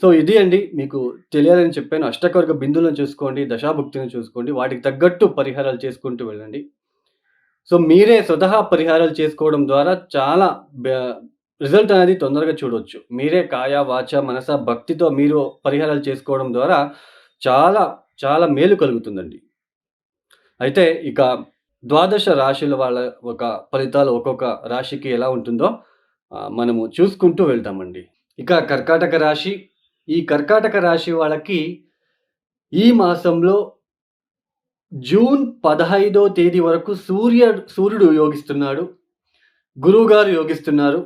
So ఇది అండి మీకు తెలియాలని చెప్పాను. అష్టకవర్గ బిందువులను చూసుకోండి దశాభుక్తిని చూసుకోండి వాటికి తగ్గట్టు పరిహారాలు చేసుకుంటూ వెళ్ళండి. సో మీరే స్వతహా పరిహారాలు చేసుకోవడం ద్వారా చాలా రిజల్ట్ అనేది తొందరగా చూడవచ్చు మీరే కాయ వాచ మనస భక్తితో మీరు పరిహారాలు చేసుకోవడం ద్వారా చాలా చాలా మేలు కలుగుతుందండి. అయితే ఇక ద్వాదశ రాశుల వాళ్ళ ఒక ఫలితాలు ఒక్కొక్క రాశికి ఎలా ఉంటుందో మనము చూసుకుంటూ వెళ్తామండి. ఇక కర్కాటక రాశి ఈ కర్కాటక రాశి వాళ్ళకి ఈ మాసంలో జూన్ పదహైదో తేదీ వరకు సూర్య సూర్యుడు యోగిస్తున్నాడు గురువు గారు యోగిస్తున్నారు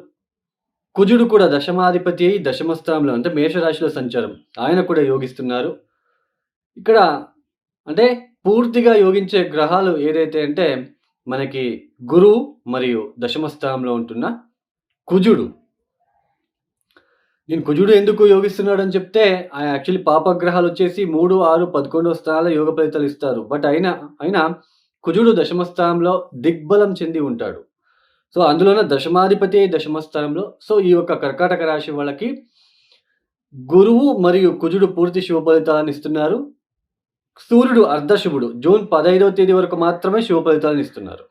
కుజుడు కూడా దశమాధిపతి అయి దశమస్థానంలో అంటే మేషరాశిలో సంచారం. ఆయన కూడా యోగిస్తున్నారు. ఇక్కడ అంటే పూర్తిగా యోగించే గ్రహాలు ఏదైతే అంటే మనకి గురువు మరియు దశమస్థానంలో ఉంటున్న కుజుడు. నేను కుజుడు ఎందుకు యోగిస్తున్నాడు అని చెప్తే ఆయన యాక్చువల్లీ పాపగ్రహాలు వచ్చేసి మూడు ఆరు పదకొండవ స్థానాల యోగ ఫలితాలు ఇస్తారు. బట్ అయినా అయినా కుజుడు దశమ స్థానంలో దిగ్బలం చెంది ఉంటాడు. సో అందులోన దశమాధిపతి దశమ స్థానంలో సో ఈ యొక్క కర్కాటక రాశి వాళ్ళకి గురువు మరియు కుజుడు పూర్తి శుభ ఫలితాలను ఇస్తున్నారు. సూర్యుడు అర్ధశుభుడు. జూన్ పదహైదవ తేదీ వరకు మాత్రమే శుభ ఫలితాలను ఇస్తున్నారు.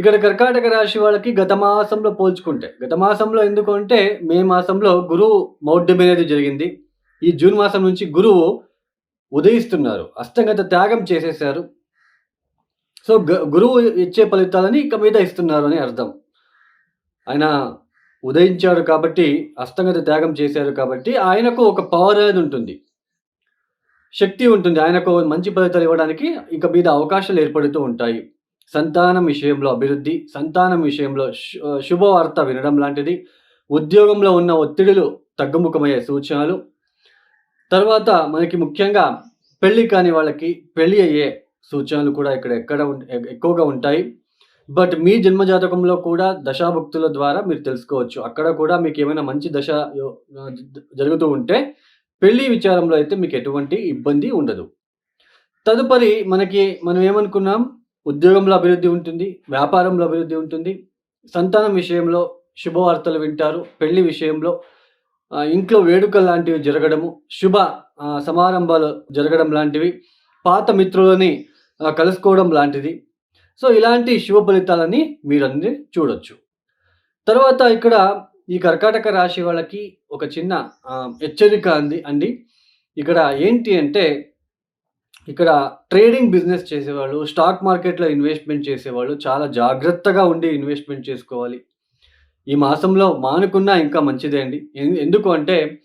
ఇక్కడ కర్కాటక రాశి వాళ్ళకి గత మాసంలో పోల్చుకుంటే గత మాసంలో ఎందుకు అంటే మే మాసంలో గురువు మౌఢ్యం అనేది జరిగింది. ఈ జూన్ మాసం నుంచి గురువు ఉదయిస్తున్నారు. అష్టంగత త్యాగం చేసేశారు సో గ- గురువు ఇచ్చే ఫలితాలని ఇక మీద ఇస్తున్నారు అని అర్థం. ఆయన ఉదయించాడు కాబట్టి అష్టంగత త్యాగం చేశారు కాబట్టి ఆయనకు ఒక పవర్ అనేది ఉంటుంది. శక్తి ఉంటుంది. ఆయనకు మంచి ఫలితాలు ఇవ్వడానికి ఇక మీద అవకాశాలు ఏర్పడుతూ ఉంటాయి. సంతానం విషయంలో అభివృద్ధి సంతానం విషయంలో శుభవార్త వినడం లాంటిది. ఉద్యోగంలో ఉన్న ఒత్తిడులు తగ్గుముఖమయ్యే సూచనలు. తర్వాత మనకి ముఖ్యంగా పెళ్ళి కాని వాళ్ళకి పెళ్ళి అయ్యే సూచనలు కూడా ఇక్కడ ఎక్కడ ఎక్కువగా ఉంటాయి. బట్ మీ జన్మజాతకంలో కూడా దశాభుక్తుల ద్వారా మీరు తెలుసుకోవచ్చు. అక్కడ కూడా మీకు ఏమైనా మంచి దశ జరుగుతూ ఉంటే పెళ్ళి విచారంలో అయితే మీకు ఎటువంటి ఇబ్బంది ఉండదు. తదుపరి మనకి మనం ఏమనుకున్నాం? ఉద్యోగంలో అభివృద్ధి ఉంటుంది వ్యాపారంలో అభివృద్ధి ఉంటుంది. సంతానం విషయంలో శుభవార్తలు వింటారు పెళ్ళి విషయంలో ఇంట్లో వేడుకలు లాంటివి జరగడము శుభ సమారంభాలు జరగడం లాంటివి పాత మిత్రులని కలుసుకోవడం లాంటిది. సో ఇలాంటి శుభ ఫలితాలని మీరందరూ చూడొచ్చు. తర్వాత ఇక్కడ ఈ కర్కాటక రాశి వాళ్ళకి ఒక చిన్న హెచ్చరిక అంది అండి. ఇక్కడ ఏంటి అంటే ఇక్కడ ట్రేడింగ్ బిజినెస్ చేసేవాళ్ళు స్టాక్ మార్కెట్లో ఇన్వెస్ట్మెంట్ చేసేవాళ్ళు చాలా జాగ్రత్తగా ఉండి ఇన్వెస్ట్మెంట్ చేసుకోవాలి. ఈ మాసంలో మానుకున్నా ఇంకా మంచిదే అండి. ఎందుకు అంటే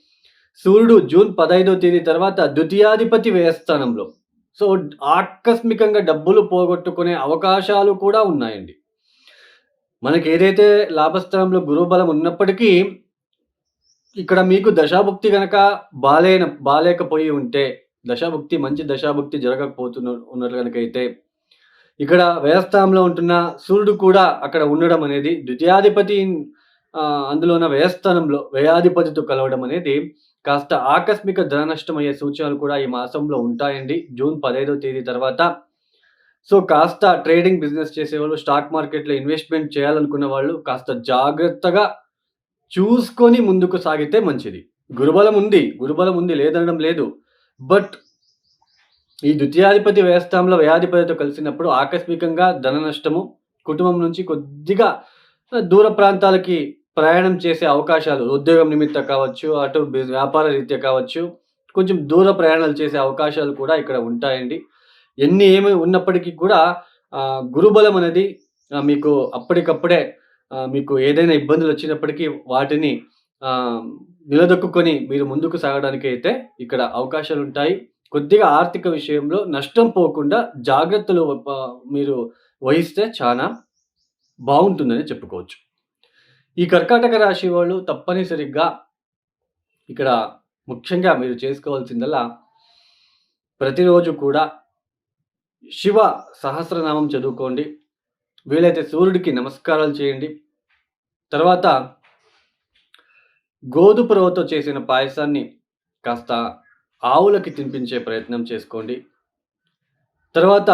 సూర్యుడు జూన్ పదహైదో తేదీ తర్వాత ద్వితీయాధిపతి వ్యయస్థానంలో. సో ఆకస్మికంగా డబ్బులు పోగొట్టుకునే అవకాశాలు కూడా ఉన్నాయండి. మనకి ఏదైతే లాభస్థానంలో గురుబలం ఉన్నప్పటికీ ఇక్కడ మీకు దశాభుక్తి కనుక బాలేన బాలేకపోయి ఉంటే దశాభుక్తి మంచి దశాభుక్తి జరగకపోతున్న ఉన్నట్లు కనుకైతే అయితే ఇక్కడ వ్యయస్థానంలో ఉంటున్న సూర్యుడు కూడా అక్కడ ఉండడం అనేది ద్వితీయాధిపతి అందులో ఉన్న వ్యయస్థానంలో వ్యయాధిపతితో కలవడం అనేది కాస్త ఆకస్మిక ధన నష్టం అయ్యే సూచనలు కూడా ఈ మాసంలో ఉంటాయండి. జూన్ పదహైదో తేదీ తర్వాత. సో కాస్త ట్రేడింగ్ బిజినెస్ చేసేవాళ్ళు స్టాక్ మార్కెట్లో ఇన్వెస్ట్మెంట్ చేయాలనుకున్న వాళ్ళు కాస్త జాగ్రత్తగా చూసుకొని ముందుకు సాగితే మంచిది. గురుబలం ఉంది. గురుబలం ఉంది. లేదనడం లేదు. బట్ ఈ ద్వితీయాధిపతి వ్యయస్థానంలో వ్యయాధిపతితో కలిసినప్పుడు ఆకస్మికంగా ధన నష్టము కుటుంబం నుంచి కొద్దిగా దూర ప్రాంతాలకి ప్రయాణం చేసే అవకాశాలు ఉద్యోగం నిమిత్తం కావచ్చు అటు వ్యాపార రీత్యా కావచ్చు కొంచెం దూర ప్రయాణాలు చేసే అవకాశాలు కూడా ఇక్కడ ఉంటాయండి. ఎన్ని ఏమి ఉన్నప్పటికీ కూడా గురుబలం అనేది మీకు అప్పటికప్పుడే మీకు ఏదైనా ఇబ్బందులు వచ్చినప్పటికీ వాటిని నిలదొక్కుని నిలదొక్కుకొని మీరు ముందుకు సాగడానికి అయితే ఇక్కడ అవకాశాలు ఉంటాయి కొద్దిగా ఆర్థిక విషయంలో నష్టం పోకుండా జాగ్రత్తలు మీరు వహిస్తే చాలా బాగుంటుందని చెప్పుకోవచ్చు. ఈ కర్కాటక రాశి వాళ్ళు తప్పనిసరిగా ఇక్కడ ముఖ్యంగా మీరు చేసుకోవాల్సిందల్లా ప్రతిరోజు కూడా శివ సహస్రనామం చదువుకోండి. వీలైతే సూర్యుడికి నమస్కారాలు చేయండి. తర్వాత గోధుమ రవ్వతో చేసిన పాయసాన్ని కాస్త ఆవులకి తినిపించే ప్రయత్నం చేసుకోండి. తర్వాత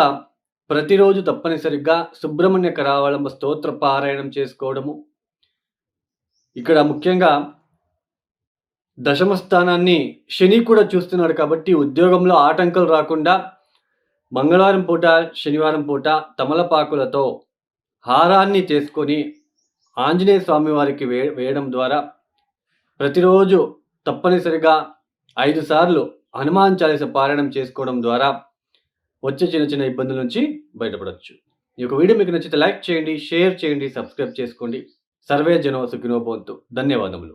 ప్రతిరోజు తప్పనిసరిగా సుబ్రహ్మణ్య కరావళంబ స్తోత్ర పారాయణం చేసుకోవడము. ఇక్కడ ముఖ్యంగా దశమ స్థానాన్ని శని కూడా చూస్తున్నాడు కాబట్టి ఉద్యోగంలో ఆటంకాలు రాకుండా మంగళవారం పూట శనివారం పూట తమలపాకులతో హారాన్ని చేసుకొని ఆంజనేయ స్వామి వారికి వే వేయడం ద్వారా ప్రతిరోజు తప్పనిసరిగా ఐదు సార్లు హనుమాన్ చాలీస పారాయణం చేసుకోవడం ద్వారా వచ్చే చిన్న చిన్న ఇబ్బందుల నుంచి బయటపడవచ్చు ఈ యొక్క వీడియో మీకు నచ్చితే లైక్ చేయండి షేర్ చేయండి సబ్స్క్రైబ్ చేసుకోండి. సర్వే జనో సుఖినో ధన్యవాదములు.